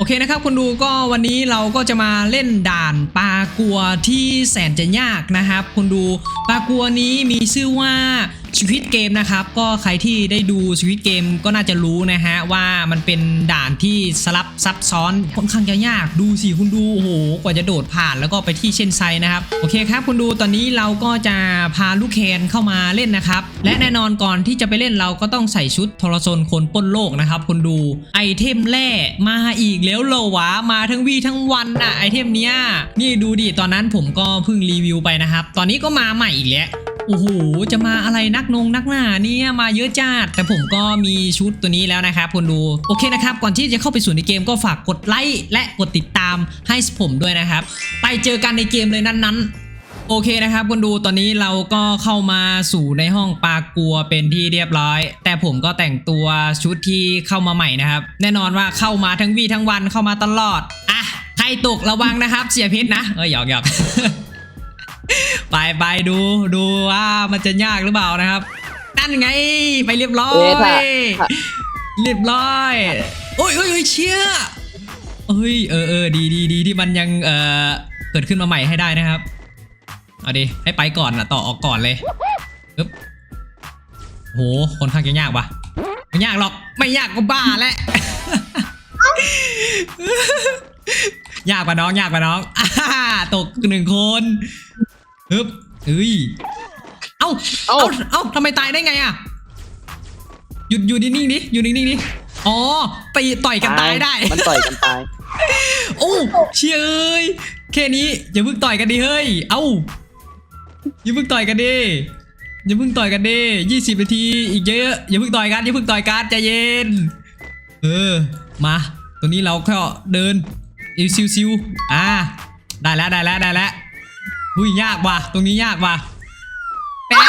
โอเคนะครับคุณดูก็วันนี้เราก็จะมาเล่นด่านปลากัวที่แสนจะยากนะครับคุณดูปลากัวนี้มีชื่อว่า ชีวิตเกมนะครับก็ใครที่ได้ดูชีวิตเกมก็น่าจะรู้นะฮะว่ามันเป็นด่านที่สลับซับซ้อนค่อนข้างจะยากดูสิคุณดูโอ้โหกว่าจะโดดผ่านแล้วก็ไปที่เช่นไซนะครับโอเคครับคุณดูตอนนี้เราก็จะพาลูกแคนเข้ามาเล่นนะครับและแน่นอนก่อนที่จะไปเล่นเราก็ต้องใส่ชุดทรชนคนป้นโลกนะครับคุณดูไอเทมแร่มาอีกแล้วเหรอวะมาทั้งวีทั้งวันน่ะไอเทมเนี้ยนี่ดูดิตอนนั้นผมก็เพิ่งรีวิวไปนะครับตอนนี้ก็มาใหม่อีกแล้ว โอ้โห จะมาอะไรนักนงนักหนาเนี่ยมาเยอะจัดแต่ผมก็มีชุดตัวนี้แล้วนะครับคุณดู โอเคนะครับ ก่อนที่จะเข้าไปสู่ในเกมก็ฝากกดไลค์และกดติดตามให้ผมด้วยนะครับ ไปเจอกันในเกมเลยนั้นๆโอเคนะครับคุณดูตอนนี้เราก็เข้ามาสู่ในห้องปลากัวเป็นที่เรียบร้อย แต่ผมก็แต่งตัวชุดที่เข้ามาใหม่นะครับ แน่นอนว่าเข้ามาทั้งวีทั้งวันเข้ามาตลอดอะใครตกระวังนะครับ เสียพิษนะเออหยอกหยอก ไปไปดูดูว่ามันจะยากหรือเปล่านะครับนั่นไงไปเรียบร้อเอ๊ะถ้ายถ้าเรียบร้อยโอ้ยโอ้ยโอ้ยเชี่ยเอ้ยเออเออดีดีดีที่มันยังเอ่อเกิดขึ้นมาใหม่ให้ได้นะครับเอาดิให้ไปก่อนนะต่อออกก่อนเลยปึ๊บโหคนข้างจะยากปะไม่ยากหรอกไม่ยากก็บ้าแหละยากปะน้องยากปะน้องอ่าตกหนึ่งคน ฮึบเฮ้ย เอ้า เอ้า เอ้า เอ้าทำไมตายได้ไงอะ หยุดอยู่นิ่งๆดิ อยู่นิ่งๆดิ อ๋อตีต่อยกันตายได้ มันต่อยกันตาย โอ้เชี่ยเอ้ยแค่นี้อย่าเพิ่งต่อยกันดิเฮ้ย เอ้า อย่าเพิ่งต่อยกันดิ อย่าเพิ่งต่อยกันดิยี่สิบนาทีอีกเยอะ อย่าเพิ่งต่อยกันอย่าเพิ่งต่อยกันใจเย็น เออ มาตัวนี้เราแค่เดินอิวซิวซิวอ่า ได้แล้วได้แล้วได้แล้ว อุ้ยยากว่ะ ตรงนี้ยากว่ะแปะ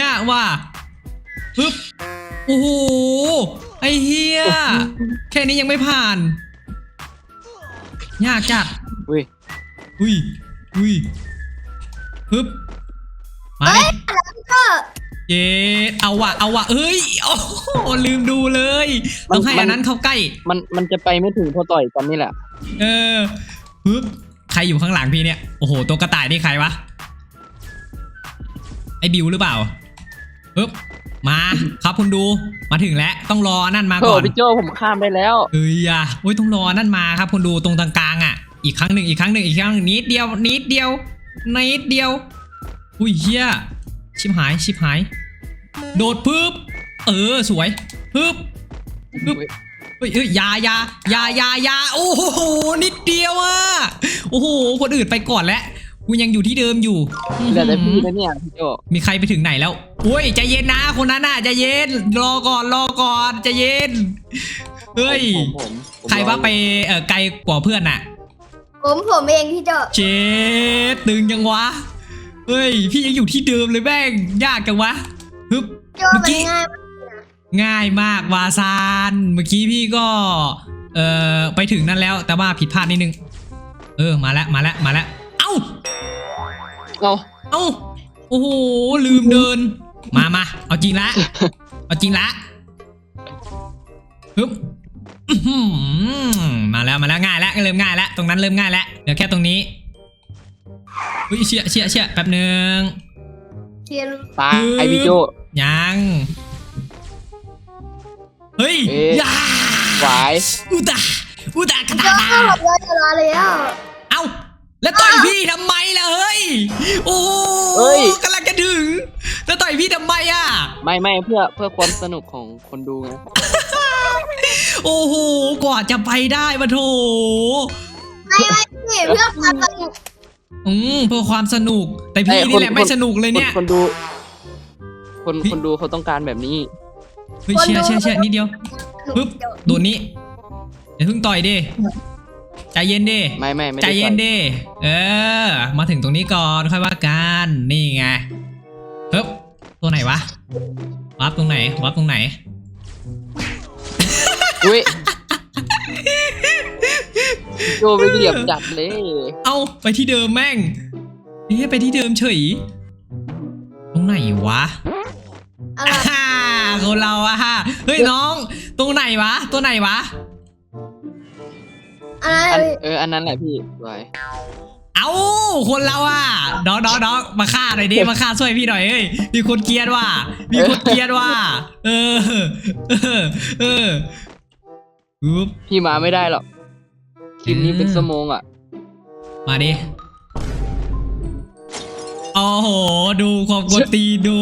ยากว่ะปึ๊บโอ้โหไอเฮียแค่นี้ยังไม่ผ่าน ยากจัดอุ้ยอุ้ยอุ้ยปึ๊บมาดิเย้เอาว่ะเอาว่ะเอ้ยโอ้โหลืมดูเลยต้องให้อันนั้นเข้าใกล้ มันมันจะไปไม่ถึงพอต่อยกันนี่แหละ เออปึ๊บใครอยู่ข้างหลังพี่เนี่ย โอ้โห ตัวกระต่ายนี่ใครวะ ไอ้บิวหรือเปล่าปึ๊บมาครับคุณดู มาถึงแล้วต้องรอนั่นมาโถก่อนพี่โจผมข้ามได้แล้วเอ้ยอะโอ้ยต้องรอนั่นมาครับคุณดูตรงตรงกลางอะ อีกครั้งหนึ่งอีกครั้งหนึ่งอีกครั้งหนึ่งนิดเดียวนิดเดียวนิดเดียว อุ้ยเฮียชิบหายชิบหาย โดดปึ๊บเออสวยปึ๊บปึ๊บ เฮ้ยเอ้ยอยาอยาอยาอยาอยาโอ้โหนิดเดียวอะโอ้โหคนอื่นไปก่อนแล้วกูยังอยู่ที่เดิมอยู่เหลือแต่พี่แล้วเนี่ยพี่โจมีใครไปถึงไหนแล้วโอ้ยใจเย็นนะคนนั้นน่ะใจเย็นรอก่อนรอก่อนใจเย็นเฮ้ยผมผมผมใครว่าไปเออไกลกว่าเพื่อนอะผมผมเองพี่โจเจ๊ตึงยังวะเฮ้ยพี่ยังอยู่ที่เดิมเลยแม่งยากจังวะฮึบโจเมื่อมันกี้ ง่ายมากง่ายมากวาซาน เมื่อกี้พี่ก็เอ่อไปถึงนั่นแล้ว แต่ว่าผิดพลาดนิดนึง เออมาแล้วมาแล้วมาแล้วเอ้าเอาเอ้าโอ้โหลืมเดิน มามาเอาจริงละเอาจริงละฮึบอื้อหือมาแล้วมาแล้วง่ายแล้วเริ่มง่ายแล้วตรงนั้นเริ่มง่ายแล้วเหลือแค่ตรงนี้เฮ้ยเชี่ยเชี่ยเชี่ยแป๊บหนึ่งเทียนตายไอพี่โจยัง เฮ้ยเอ๊ะ ยาหวายอุตาอุตากระโจตาดาเข้าหลบเลยจะรอแล้วเอ้าแล้วต่อยพี่ทำไมล่ะเฮ้ย โอ้โหเฮ้ย กำลังจะถึง แล้วต่อยพี่ทำไมอะ ไม่ไม่เพื่อเพื่อความสนุกของคนดูไงโอ้โหกว่าจะไปได้มาโถ ไม่ไม่พี่เพื่อความสนุกอืมเพื่อความสนุก แต่พี่นี่แหละไม่สนุกเลยเนี่ย คนคนดู คนคนดูเขาต้องการแบบนี้ เฮ้ยเชียร์เชียร์เชียร์นิดเดียว ปึ๊บ โดนนี้เดี๋ยวเพิ่งต่อยดิ ใจเย็นดิ ไม่ไม่ไม่ใจได้เย็นต่อดิ เออ มาถึงตรงนี้ก่อนค่อยว่ากัน นี่ไงเฮ้ยตัวไหนวะ วับตรงไหน วับตรงไหน อุ้ยพี่โจไปเหยียบจัดเลย เอ้าไปที่เดิมแม่งเฮ้ยไปที่เดิมเฉย ตรงไหนวะอะไรอ่า คนเราอะฮะเฮ้ยน้อง ตรงไหนวะ ตัวไหนวะ อะไรอันพี่เออ อันนั้นแหละพี่สวยเอ้าคนเราอะน้องน้องน้องมาฆ่าหน่อยดิมาฆ่าช่วยพี่หน่อยเอ้ยมีคนเกลียดว่ะมีคนเกลียดว่ะเออ เออเอออุ๊บพี่มาไม่ได้หรอกคลิปนี้เป็นเออชั่วโมงอะ มาดิ โอ้โห ดูความกดตีนดู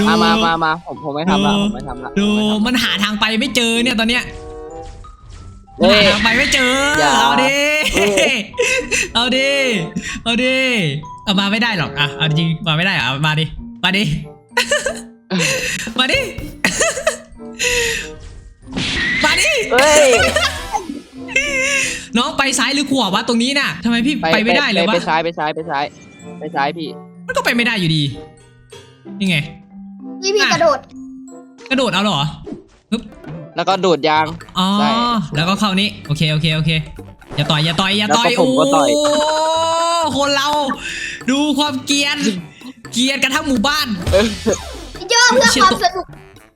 ดูมามามามาผมผมไม่ทำละดูผมไม่ทำละดูผมไม่ทำละมันหาทางไปไม่เจอเนี่ยตอนเนี้ยเฮ้ยหาทางไปไม่เจออย่าเอาดิเออเอาดิเอาดิเอามาไม่ได้หรอกอะเอาจริงมาไม่ได้เหรอะมาดิมาดิมาดิมาดิเฮ้ยน้องไปซ้ายหรือขวาวะตรงนี้น่ะทำไมพี่ไปไม่ได้เลยวะไปซ้ายไปซ้ายไปซ้ายไปซ้ายพี่ มันก็ไปไม่ได้อยู่ดีนี่ไง พี่พี่อะ กระโดดกระโดดเอาเหรอ แล้วก็โดดยาง อ๋อ ใช่แล้วก็เข้านี้โอเคโอเคโอเค อย่าต่อยอย่าต่อยอย่าต่อยแล้วก็ผโอ้มก็ต่อย คนเรา ดูความเกรียน เกรียนกันทั้งหมู่บ้าน เออพี่โจเพื่อความสนุก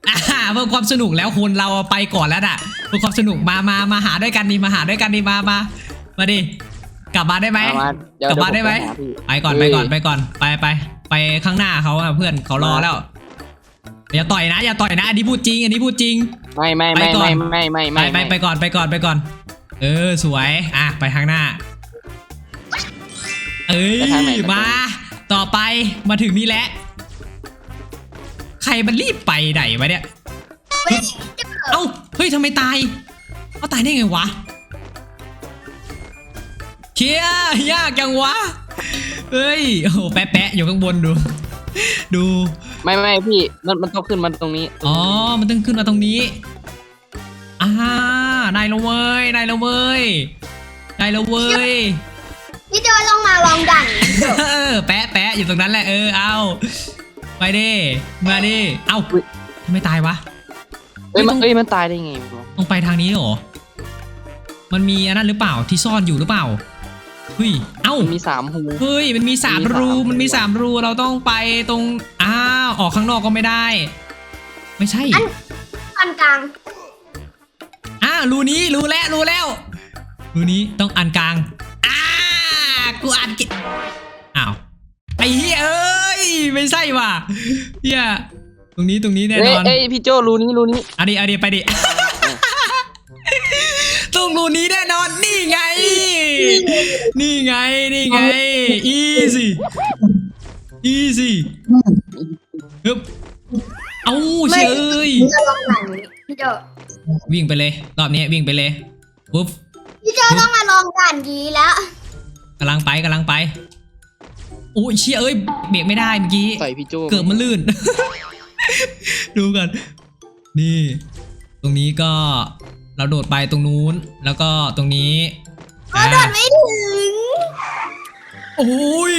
อ่าเพื่อความสนุกแล้วคนเราไปก่อนแล้วน่ะเพื่อความสนุกมามามาหาด้วยกันดิมาหาด้วยกันดิมามามาดิ กลับมาได้ไหมเอามาเดี๋ยวกลับบ้านได้ไหมเยวผปพี่ไปก่อนเฮ้ไปยก่อนไปก่อนไปไปไปข้างหน้าเขาอะเพื่อนเขารอแล้วอย่าต่อยนะ อย่าต่อยนะอันนี้พูดจริง อันนี้พูดจริง ไม่ไม่ไม่ไปก่อน ไม่ไม่ไม่ไปไม่ไปไปก่อนไปก่อนไปก่อน เออสวยอะไปข้างหน้า เอ้ยมา ต่อไปมาถึงนี่แหละ ใครมันรีบไปไหนวะเนี่ยไม่พี่โจเอ้าเฮ้ยทำไมตายเขาตายได้ไงวะ เชียยากจังวะ เฮ้ย โอ้โหแปะแปะอยู่ข้างบนดู ดู ไม่ไม่พี่มันมันต้องขึ้นมาตรงนี้ อ๋อ มันต้องขึ้นมาตรงนี้อ่านายและเว้ยนายและเว้ยนายและเว้ยพี่โจลองมาลองดันพี่โจเออแปะแปะอยู่ตรงนั้นแหละ เออ เอา ไปดิมาดิ เอ้าทำไมตายวะ เอ้ยมันไม่ต้องเอ้ยมันตายได้ไงวะต้องไปทางนี้เหรอ มันมีอันนั้นหรือเปล่าที่ซ่อนอยู่หรือเปล่า เฮ้ย เอ้ามันมีสามหู เฮ้ย มันมีสามมีสามรู รู มันมีสามรู เราต้องไปตรง อ้าว ออกข้างนอกก็ไม่ได้ ไม่ใช่ฟันกลางอ่ารูนี้รู้แล้วรู้แล้วรูนี้ต้องอันกลางอ่ากูอันกิอ้าว ไอ้เหี้ยเอ้ย ไม่ใช่ว่ะเหี้ยตรงนี้ตรงนี้แน่เอ้นยอน เอ้ยพี่โจรูนี้รูนี้อันนี้อันนี้ไปดิ ตรงรูนี้แน่นอน นี่ไง นี่ไง นี่ไง easy easy ฮึบเอ้าเชยเอ้ยพี่โจลองดันพี่โจวิ่งไปเลย รอบนี้วิ่งไปเลยปุ๊บพี่โจต้องมาลองดันดีแล้วกำลังไปกำลังไปโอ้ยเชี่ยเอ้ยเบรกไม่ได้เมื่อกี้ใส่พี่โจเกือบมันลื่น ดูกันนี่ ตรงนี้ก็เราโดดไปตรงนู้น แล้วก็ตรงนี้ก็ โดดไม่ถึง โอ้ย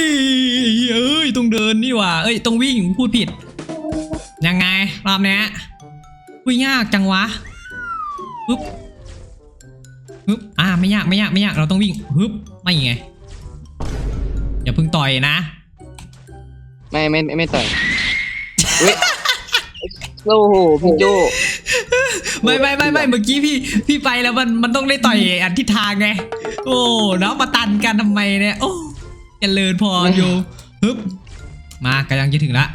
เอ้ยต้องเดินนี่หว่า เอ้ยต้องวิ่งพูดผิด ยังไงรอบเนี้ยวิ่งยากจังวะปึ๊บปึ๊บอ่าไม่ยากไม่ยากไม่ยากเราต้องวิ่งปึ๊บไม่ไงอย่าเพิ่งต่อยนะ ไม่ไม่ไม่ไม่ต่อย เฮ้ยโอ้โหพี่โจ ไม่ไม่ไม่ไม่เมื่อกี้พี่พี่ไปแล้วมันมันต้องได้ต่อยอันทิศทางไง โอ้เนาะมาตันกันทำไมเนี่ย โอ้เจริญพรอยู่ฮึบมากำลังจะถึงละ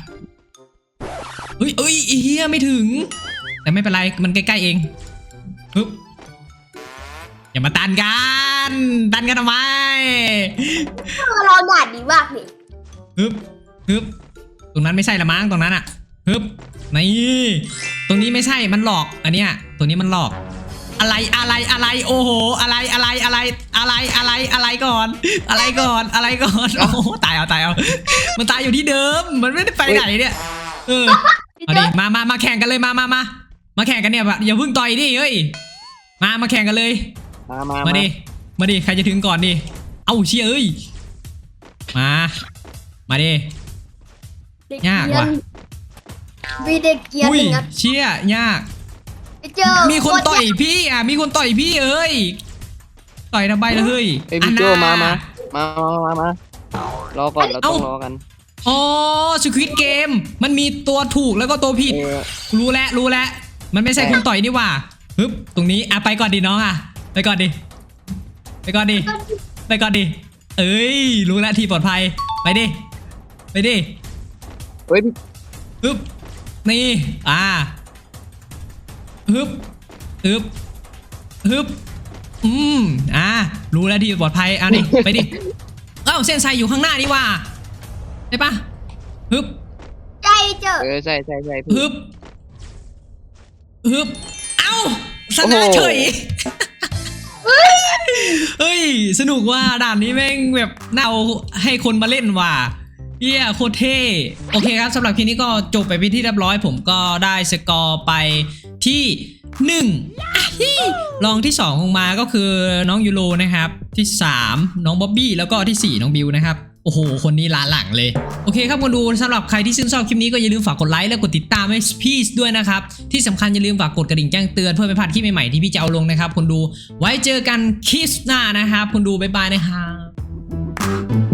เฮ้ยเอ้ยไอ้เฮียไม่ถึง แต่ไม่เป็นไรมันใกล้ๆเองฮึบอย่ามาตันกัน ตันกันทำไมมาลองดันดีมากดิฮึบฮึบตรงนั้นไม่ใช่ละมั้งตรงนั้นอะ ฮึบนี่ตรงนี้ไม่ใช่มันหลอกอันเนี้ยตัวนี้มันหลอก อะไรอะไรอะไรโอ้โห อะไรอะไรอะไรอะไรอะไรอะไรก่อน อะไรก่อนอะไรก่อนโอ้โหตายเอาตายเอามันตายอยู่ที่เดิม มันไม่ได้ไปไหนเนี่ยเออพี่เอาโจดิมามามาแข่งกันเลยมามามามาแข่งกันเนี่ยแบบอย่าเพิ่งต่อยดิเฮ้ยมามาแข่งกันเลย มามามาดิมาดิใครจะถึงก่อนดิเอ้าเชี่ยเอ้ยมา มาดิเด็ยากว่ะ มีเด็กเกียร์อุ้หยนึ่งครับเชี่ยยากพี่โจมีคนต่อยพี่อะมีคนต่อยพี่เอ้ยต่อยทำไมล่ะเฮ้ยเอ้ยพี่โจอันมาน่ะมามามามา รอก่อน เราต้องรอกัน อ๋อสควิตเกมมันมีตัวถูกแล้วก็ตัวผิด เออ รู้แล้วรู้แล้วมันไม่ใช่คนต่อยนี่หว่าฮึบตรงนี้อะไปก่อนดิน้องอะ ไปก่อนดิไปก่อนดิไปก่อนดิเอ้ย รู้แล้วที่ปลอดภัยไปดิไปดิเฮ้ยฮึบ นี่อ่าฮึบฮึบฮึบอืมอ่ารู้แล้วที่ปลอดภัยอะดิไปดิเอ้าเส้นชัยอยู่ข้างหน้านี่ว่าใช่ปะฮึบใจเจอเออใช่ใช่ใช่พี่ฮึบฮึบเอ้าชนะโอ้โหเฉยเฮ้ย สนุกว่าด่านนี้แม่งแบบน่าเอาให้คนมาเล่นว่ะ เฮียโคตรเท่โอเคครับสำหรับคลิปนี้ก็จบไปเป็นที่เรียบร้อย ผมก็ได้สกอร์ไปที่1อะฮิรองที่2ของมาก็คือน้องยูโรนะครับ ที่ 3 น้องบ๊อบบี้แล้วก็ที่ 4 น้องบิวนะครับโอ้โห คนนี้ล้าหลังเลย โอเคครับคนดูสำหรับใครที่ชื่นชอบคลิปนี้ก็อย่าลืมฝากกดไลค์และกดติดตามให้พี่ด้วยนะครับ ที่สำคัญอย่าลืมฝากกดกระดิ่งแจ้งเตือนเพื่อไม่พลาดคลิปใหม่ๆที่พี่จะเอาลงนะครับคนดูไว้เจอกันคลิปหน้านะครับคนดูบ๊ายบายนะครับ